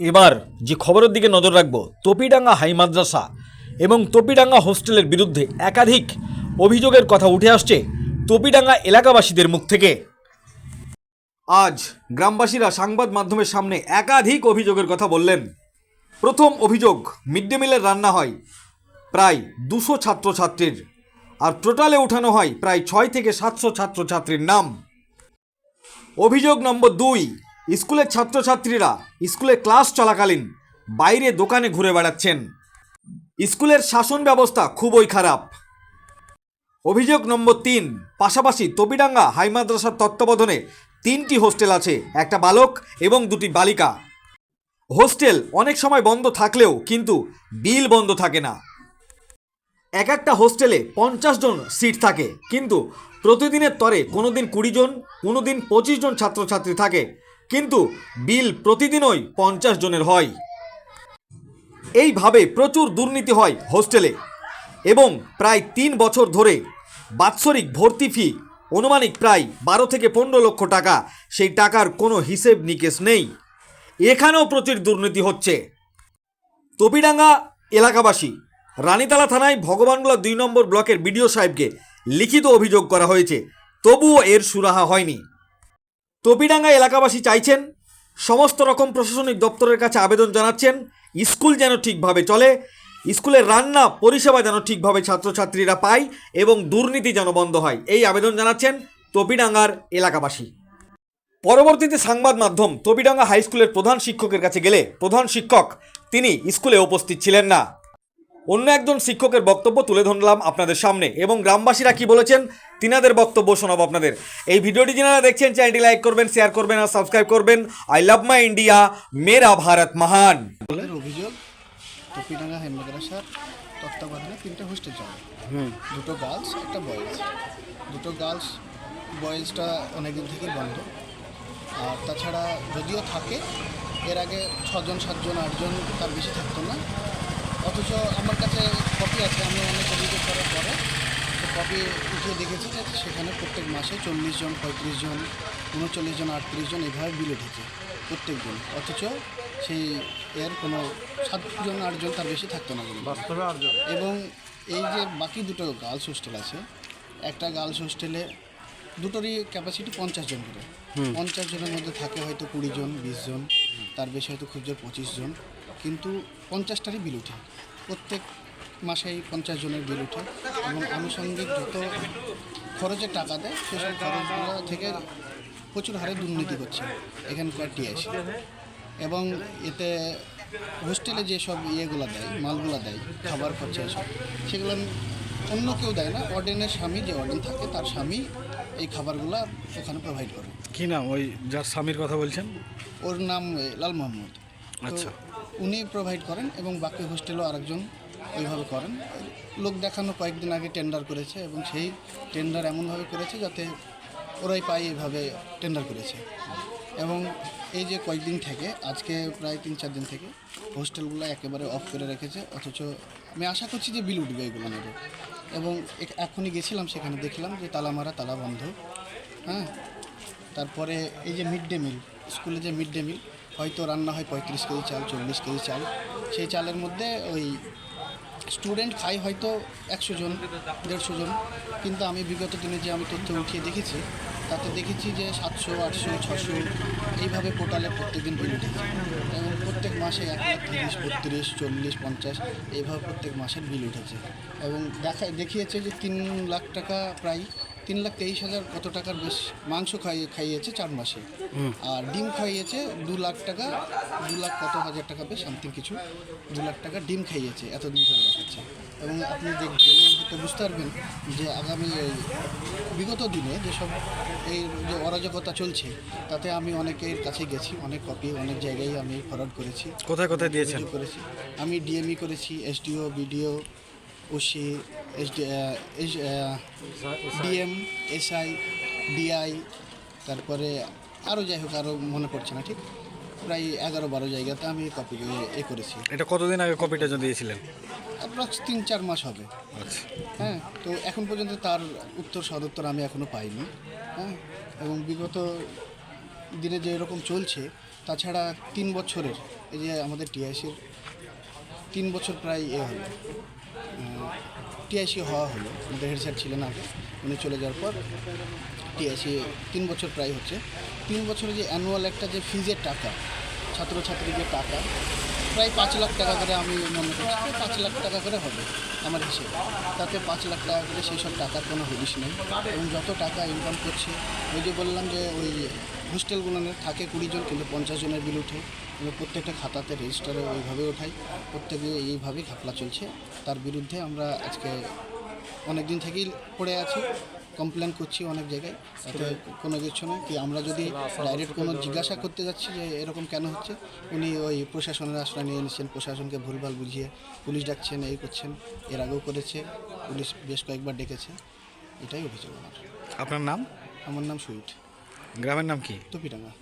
এবার যে খবরের দিকে নজর রাখব, তপিডাঙ্গা হাই মাদ্রাসা এবং তপিডাঙ্গা হোস্টেলের বিরুদ্ধে একাধিক অভিযোগের কথা উঠে আসছে তপিডাঙ্গা এলাকাবাসীদের মুখ থেকে। আজ গ্রামবাসীরা সংবাদ মাধ্যমের সামনে একাধিক অভিযোগের কথা বললেন। প্রথম অভিযোগ, মিড ডে মিলের রান্না হয় প্রায় দুশো ছাত্রছাত্রীর আর টোটালে উঠানো হয় প্রায় ছয় থেকে সাতশো ছাত্রছাত্রীর নাম। অভিযোগ নম্বর দুই স্কুলের ছাত্রছাত্রীরা স্কুলে ক্লাস চলাকালীন বাইরে দোকানে ঘুরে বেড়াচ্ছেন। স্কুলের শাসন ব্যবস্থা খুবই খারাপ। অভিযোগ নম্বর তিন, পাশাপাশি তবিডাঙ্গা হাই মাদ্রাসার তত্ত্বাবধানে তিনটি হোস্টেল আছে, একটা বালক এবং দুটি বালিকা। হোস্টেল অনেক সময় বন্ধ থাকলেও কিন্তু বিল বন্ধ থাকে না। এক একটা হোস্টেলে পঞ্চাশ জন সিট থাকে, কিন্তু প্রতিদিনের তরে কোনো দিন কুড়ি জন কোনো দিন পঁচিশ জন ছাত্রছাত্রী থাকে। কিন্তু বিল প্রতিদিনই পঞ্চাশ জনের হয়। এইভাবে প্রচুর দুর্নীতি হয় হোস্টেলে এবং প্রায় তিন বছর ধরে বাৎসরিক ভর্তি ফি, অনুমানিক প্রায় বারো থেকে পনেরো লক্ষ টাকা, সেই টাকার কোনো হিসেব নিকেশ নেই। এখানেও প্রচুর দুর্নীতি হচ্ছে। তপিডাঙ্গা এলাকাবাসী, রানীতলা থানায় ভগবানগোলা দুই নম্বর ব্লকের বিডিও সাহেবকে লিখিত অভিযোগ করা হয়েছে, তবুও এর সুরাহা হয়নি। তপিডাঙ্গা এলাকাবাসী চাইছেন সমস্ত রকম প্রশাসনিক দপ্তরের কাছে আবেদন জানাচ্ছেন, স্কুল যেন ঠিকভাবে চলে, স্কুলের রান্না পরিষেবা যেন ঠিকভাবে ছাত্রছাত্রীরা পায় এবং দুর্নীতি যেন বন্ধ হয়। এই আবেদন জানাচ্ছেন তপিডাঙ্গার এলাকাবাসী। পরবর্তীতে সংবাদ মাধ্যম তবিডাঙ্গা হাই স্কুলের প্রধান শিক্ষকের কাছে গেলে প্রধান শিক্ষক তিনি স্কুলে উপস্থিত ছিলেন না। অন্য একজন শিক্ষকের বক্তব্য তুলে ধরলাম আপনাদের সামনে এবং গ্রামবাসীরা কি বলেছেন তিনাদের বক্তব্য শোনাবো আপনাদের। এই ভিডিওটি যারা দেখছেন চ্যানেলটি লাইক করবেন শেয়ার করবেন আর সাবস্ক্রাইব করবেন। আই লাভ মাই ইন্ডিয়া মেরা ভারত মহান। অভিযোগ টপিডাঙ্গা হাই তত্ত্বাবধানে তিনটে হোস্টেল চলে। দুটো গার্লস একটা বয়েজ। দুটো গার্লস বয়েজটা অনেকদিন থেকেই বন্ধ। আর তাছাড়া যদিও থাকে এর আগে ছজন সাতজন আটজন তার বেশি থাকতো না। অথচ আমার কাছে কপি আছে আমি অনেক অভিযোগ করার পরে কপি উঠে দেখেছি যে সেখানে প্রত্যেক মাসে চল্লিশ জন পঁয়ত্রিশ জন উনচল্লিশ জন আটত্রিশ জন এভাবে বিল উঠেছে প্রত্যেক দিন। অথচ সেই এর কোনো সাতজন আটজন তার বেশি থাকতো না কিন্তু। এবং এই যে বাকি দুটো গার্লস হোস্টেল আছে একটা গার্লস হোস্টেলে দুটোরই ক্যাপাসিটি পঞ্চাশ জন করে। পঞ্চাশ জনের মধ্যে থাকে হয়তো কুড়ি জন বিশ জন তার বেশি হয়তো খুব জোর পঁচিশ জন। কিন্তু পঞ্চাশটারই বিল উঠে। প্রত্যেক মাসেই পঞ্চাশ জনের বিল উঠে এবং আনুষঙ্গিক যত খরচের টাকা দেয় সেসব খরচগুলো থেকে প্রচুর হারে দুর্নীতি করছে এখানকার টিএসি এবং এতে হোস্টেলে যেসব ইয়েগুলো দেয় মালগুলো দেয় খাবার খরচা এসব সেগুলো অন্য কেউ দেয় না। অর্ডেনের স্বামী যে অর্ডেন থাকে তার স্বামী এই খাবারগুলো ওখানে প্রোভাইড করে। কি নাম? ওই যার স্বামীর কথা বলছেন? ওর নাম লাল মোহাম্মদ। আচ্ছা। উনি প্রোভাইড করেন এবং বাকি হোস্টেলও আরেকজন ওইভাবে করেন। লোক দেখানো কয়েকদিন আগে টেন্ডার করেছে এবং সেই টেন্ডার এমনভাবে করেছে যাতে ওরাই পায় এভাবে টেন্ডার করেছে। এবং এই যে কয়েকদিন থেকে আজকে প্রায় তিন চার দিন থেকে হোস্টেলগুলো একেবারে অফ করে রেখেছে অথচ আমি আশা করছি যে বিল উঠবে এগুলো নেবে এবং এখ- এখনই গেছিলাম সেখানে দেখলাম যে তালা মারা তালা বন্ধ। হ্যাঁ? তারপরে এই যে মিড ডে মিল স্কুলে যে মিড ডে মিল হয়তো রান্না হয় পঁয়ত্রিশ কেজি চাল, চল্লিশ কেজি চাল। সেই চালের মধ্যে ওই স্টুডেন্ট খায় হয়তো একশো জন, দেড়শো জন। কিন্তু আমি বিগত দিনে যে আমি তথ্য উঠিয়ে দেখেছি, তাতে দেখেছি যে সাতশো, আটশো, ছশো এইভাবে পোর্টালে প্রত্যেকদিন বিল উঠেছে এবং প্রত্যেক মাসে এক লাখ তিরিশ, বত্রিশ, চল্লিশ, পঞ্চাশ এইভাবে প্রত্যেক মাসের বিল উঠেছে। এবং দেখা, দেখিয়েছে যে তিন লাখ টাকা প্রায় তিন লাখ তেইশ হাজার কত টাকার বেশ মাংস খাইয়ে খাইয়েছে চার মাসে। আর ডিম খাইয়েছে দু লাখ টাকা দু লাখ কত হাজার টাকা বেশ সামথিং কিছু দু লাখ টাকা ডিম খাইয়েছে এতদিন ধরে দেখাচ্ছে। এবং আপনি দেখ গেলে হয়তো বুঝতে পারবেন যে আগামী এই বিগত দিনে যেসব এই যে অরাজকতা চলছে তাতে আমি অনেকের কাছে গেছি অনেক কপি অনেক জায়গায় আমি ফরওয়ার্ড করেছি। কোথায় কোথায় দিয়েছেন? অভিযোগ করেছি। আমি ডিএমই করেছি SDO BDO OC SD DM SI DI তারপরে আরও যাই হোক আরও মনে পড়ছে না ঠিক? প্রায় এগারো বারো জায়গাতে আমি কপি এ করেছি। এটা কতদিন আগে কপিটা দিয়েছিলেন? অ্যাপ্রক্স তিন চার মাস হবে। আচ্ছা। হ্যাঁ তো এখন পর্যন্ত তার উত্তর সদুত্তর আমি এখনও পাইনি হ্যাঁ? এবং বিগত দিনে যে এরকম চলছে তাছাড়া তিন বছরের এই যে আমাদের টিআইসির তিন বছর প্রায় এ হলো। টিআইসি হওয়া হলো, আমাদের হেড স্যার ছিলেন আগে, উনি চলে যাওয়ার পর টিআইসি তিন বছর প্রায় হচ্ছে। তিন বছরে যে অ্যানুয়াল একটা যে ফিজের টাকা ছাত্রছাত্রীদের টাকা, প্রায় পাঁচ লাখ টাকা করে আমি মনে করছি পাঁচ লাখ টাকা করে হবে আমার হিসেবে। তাতে পাঁচ লাখ টাকা করে সেই সব টাকার কোনো হদিস নেই। এবং যত টাকা ইনকাম করছে, ওই যে বললাম যে ওই হোস্টেলগুলো থাকে কুড়ি জন, কিন্তু পঞ্চাশ জনের বিল উঠে। প্রত্যেকটা খাতাতে রেজিস্টারে ওইভাবে ওঠাই। প্রত্যেকে এইভাবেই ঘাপলা চলছে। তার বিরুদ্ধে আমরা আজকে অনেক দিন থেকেই পড়ে আছি কমপ্লেন করছি অনেক জায়গায়। তাতে কোনো কিছু নয় কি আমরা যদি ডাইরেক্ট কোনো জিজ্ঞাসা করতে যাচ্ছি যে এরকম কেন হচ্ছে উনি ওই প্রশাসনের আশ্রয় নিয়ে নিচ্ছেন প্রশাসনকে ভুলভাল বুঝিয়ে পুলিশ ডাকছেন এই করছেন এর আগেও করেছে পুলিশ বেশ কয়েকবার ডেকেছে। এটাই অভিযোগ আমার। আপনার নাম? আমার নাম সুইট। গ্রামের নাম কি? টুপিডাঙ্গা।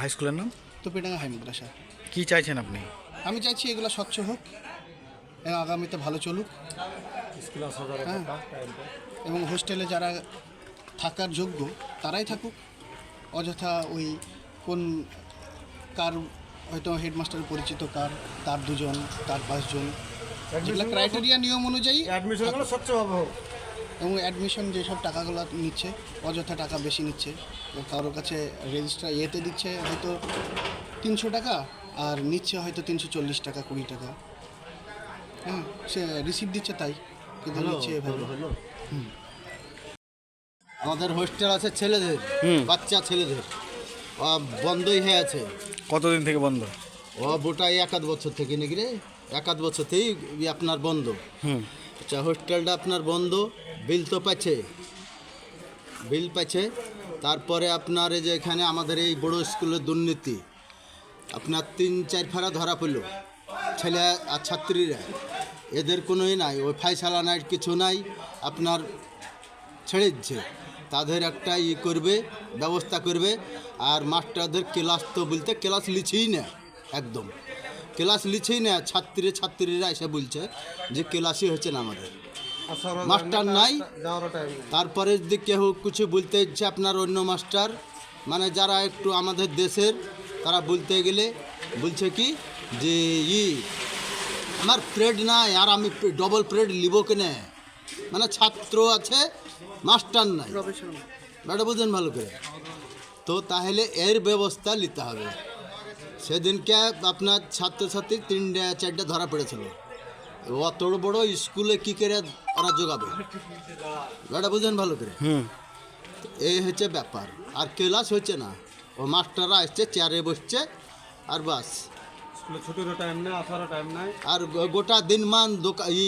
হাই স্কুলের নাম? টুপিডাঙ্গা হাই মাদ্রাসা কি চাইছেন আপনি? আমি চাইছি এগুলো স্বচ্ছ হোক এবং আগামীতে ভালো চলুক। হ্যাঁ এবং হোস্টেলে যারা থাকার যোগ্য তারাই থাকুক। অযথা ওই কোন কার হয়তো হেডমাস্টারের পরিচিত কার তার দুজন তার পাঁচজন যেগুলো ক্রাইটেরিয়া নিয়ম অনুযায়ী অ্যাডমিশনগুলো স্বচ্ছভাবে হোক। এবং অ্যাডমিশন যেসব টাকাগুলো নিচ্ছে অযথা টাকা বেশি নিচ্ছে কারোর কাছে রেজিস্টার ইয়েতে দিচ্ছে হয়তো তিনশো টাকা আর নিচ্ছে হয়তো তিনশো চল্লিশ টাকা কুড়ি টাকা। হ্যাঁ সে রিসিভ দিচ্ছে তাই কিন্তু নিচ্ছে এভাবে। আমাদের হোস্টেল আছে ছেলেদের বাচ্চা ছেলেদের। ও বন্ধই হয়ে আছে। কতদিন থেকে বন্ধ? ও গোটাই এক আধ বছর থেকে নাকি রে? এক আধ বছর থেকেই আপনার বন্ধ। আচ্ছা হোস্টেলটা আপনার বন্ধ, বিল তো পাচ্ছে। বিল পাচ্ছে। তারপরে আপনার এই যে এখানে আমাদের এই বড় স্কুলের দুর্নীতি, আপনার তিন চার ফাড়া ধরা পড়ল, ছেলে আর ছাত্রীরা। এদের কোনোই নাই, ওই ফাইসালা নাই, কিছু নাই, আপনার ছেড়ে দিচ্ছে। তাদের একটা ই করবে, ব্যবস্থা করবে, আর মাস্টারদের ক্লাস তো বলতে ক্লাস লিছেই না, একদম। ক্লাস লিছেই না ছাত্রী ছাত্রীরা এসে বলছে যে ক্লাসই হচ্ছে না আমাদের। মাস্টার নাই তারপরে যদি কেউ কিছু বলতে ইচ্ছে আপনার অন্য মাস্টার মানে যারা একটু আমাদের দেশের তারা বলতে গেলে বলছে কি যে ই আমার প্রেড নাই আর আমি ডবল প্রেড লিব কেনে? মানে ছাত্র আছে মাস্টার নাই। ব্যাটা বুঝেন ভালো করে। তো তাহলে এর ব্যবস্থা নিতে হবে। সেদিনকে আপনার ছাত্রছাত্রী তিনটে চারটে ধরা পড়েছিল। অত বড় স্কুলে কি করে ওরা যোগাবে ব্যাটা বুঝেন ভালো করে। এই হচ্ছে ব্যাপার। আর ক্লাস হচ্ছে না। ও মাস্টাররা আসছে চেয়ারে বসছে আর বাস। টাইম নেই আসারও টাইম নাই। আর গোটা দিন মান দোকান ই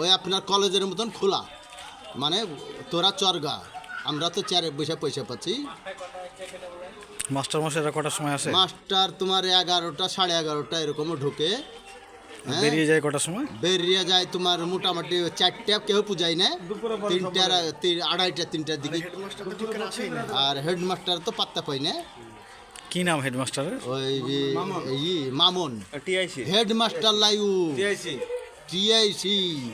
ওই আপনার কলেজের মতন খোলা। মানে তোরা চরগা আমরা তো চেয়ারে বসে পয়সা পাচ্ছি। মাস্টার মশাইরা কটার সময় আসে? মাস্টার তোমার এগারোটা সাড়ে এগারোটা এরকমও ঢুকে হ্যাঁ? বেরিয়ে যায় কটার সময়? বেরিয়ে যায় তোমার মোটামুটি চারটে কেউ পূজাই না তিনটার তিন- আড়াইটা তিনটার দিকে। আর হেডমাস্টার তো পাত্তা পাই না। কি নাম হেডমাস্টারের? ওই মামুন। Headmaster লাইউ TIC.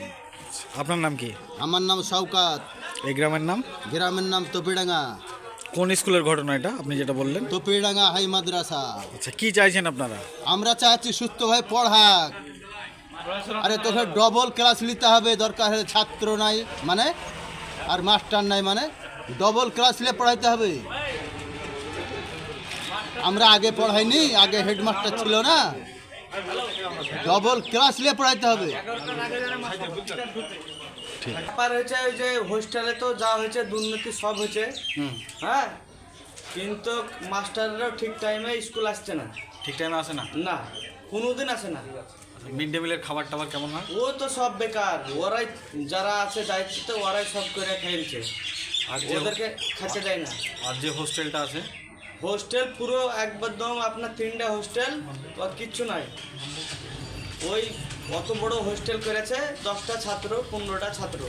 আপনার নাম কি? আমার নাম শওকাত। এই গ্রামের নাম? গ্রামের নাম তোপিডাঙ্গা কোন স্কুলের ঘটনা এটা? আপনি যেটা বললেন। তোপিডাঙ্গা হাই মাদ্রাসা। আচ্ছা কি চাইছেন আপনারা? আমরা চাচ্ছি সুস্থভাবে পড়াক। আরে তোকে ডবল ক্লাস নিতে হবে দরকার হলে ছাত্র নাই মানে? আর মাস্টার নাই মানে? ডবল ক্লাস নিয়ে পড়াইতে হবে। আমরা আগে পড়াইনি আগে হেডমাস্টার ছিল না। ডবল ক্লাস নিয়ে পড়াইতে হবে। ব্যাপার হয়েছে ওই যে হোস্টেলে তো যা হয়েছে দুর্নীতি সব হয়েছে। হ্যাঁ? কিন্তু মাস্টাররাও ঠিক টাইমে স্কুল আসছে না। ঠিক টাইমে আসে না? না কোনোদিন আসে না। মিড ডে মিলের খাবার টাবার কেমন হয়? ও তো সব বেকার। ওরাই যারা আছে দায়িত্বে ওরাই সব করে খেলছে আর ওদেরকে খেতে দেয় না। আর যে হোস্টেলটা আছে? হোস্টেল পুরো একদম আপনার তিনটা হোস্টেল আর কিচ্ছু নাই। ওই অত বড় হোস্টেল করেছে? দশটা ছাত্র পনেরোটা ছাত্র।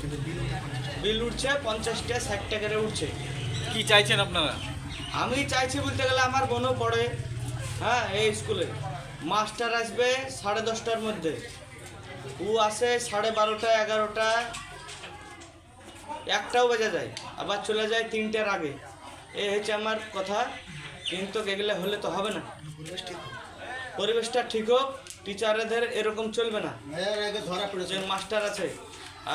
বিল উঠছে পঞ্চাশটা ষাট টাকা করে উঠছে। কি চাইছেন আপনারা? আমি চাইছি বলতে গেলে আমার বোনও পড়ে হ্যাঁ এই স্কুলে মাস্টার আসবে সাড়ে দশটার মধ্যে। ও আসে সাড়ে বারোটা এগারোটা। একটাও বেজে যায় আবার চলে যায় তিনটের আগে। এই হচ্ছে আমার কথা। কিন্তু এগুলো হলে তো হবে না। পরিবেশটা ঠিক হোক টিচারদের এরকম চলবে না। আগে ধরা পড়েছে। মাস্টার আছে।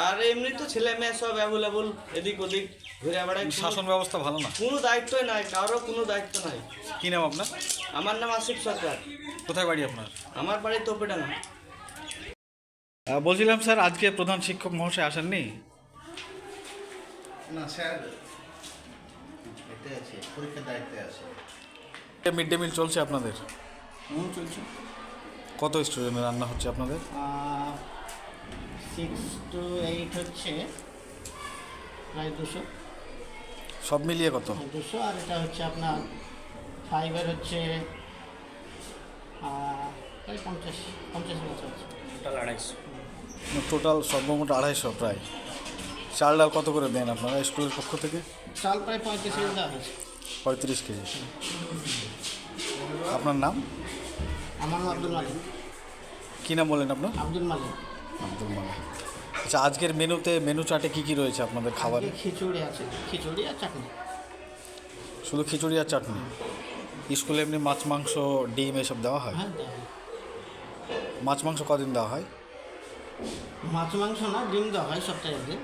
আর এমনি তো ছেলে মেয়ে সব অ্যাভেলেবল এদিক ওদিক ঘুরে বেড়ায়। শাসন ব্যবস্থা ভালো না? কোনো দায়িত্বই নাই কারও কোনো দায়িত্ব নাই। কি নাম আপনার? আমার নাম আসিফ সরকার। কোথায় বাড়ি আপনার? আমার বাড়ি তোপেডাঙ্গা। বলছিলাম স্যার আজকে প্রধান শিক্ষক মহাশয় আসেননি? না স্যার এতে আছে পরীক্ষার দায়িত্বে আছে। মিড ডে মিল চলছে আপনাদের? হুম চলছে। কত স্টুডেন্টের রান্না হচ্ছে আপনাদের? সিক্স টু এইট হচ্ছে প্রায় দুশো। সব মিলিয়ে কত? দুশো আর এটা হচ্ছে আপনার ফাইভের হচ্ছে প্রায় পঞ্চাশ পঞ্চাশ মতো হচ্ছে। টোটাল সর্বমোট আড়াইশো প্রায়। চাল ডাল কত করে দেন আপনারা স্কুলের পক্ষ থেকে? চাল প্রায় পঁয়ত্রিশ কেজি দেওয়া হয়েছে। পঁয়ত্রিশ কেজি। আপনার নাম? আমার নাম আব্দুল মালিক। কী নাম বলেন আপনার? আব্দুল মালিক। আব্দুল মালিক। আচ্ছা আজকের মেনুতে মেনু চাটে কী কী রয়েছে আপনাদের খাবারে? খিচুড়ি আছে খিচুড়ি আর চাটনি। শুধু খিচুড়ি আর চাটনি? স্কুলে এমনি মাছ মাংস ডিম এসব দেওয়া হয়? হ্যাঁ দেওয়া হয়। মাছ মাংস কদিন দেওয়া হয়? মাছ মাংস না ডিম দেওয়া হয় সপ্তাহে একদিন।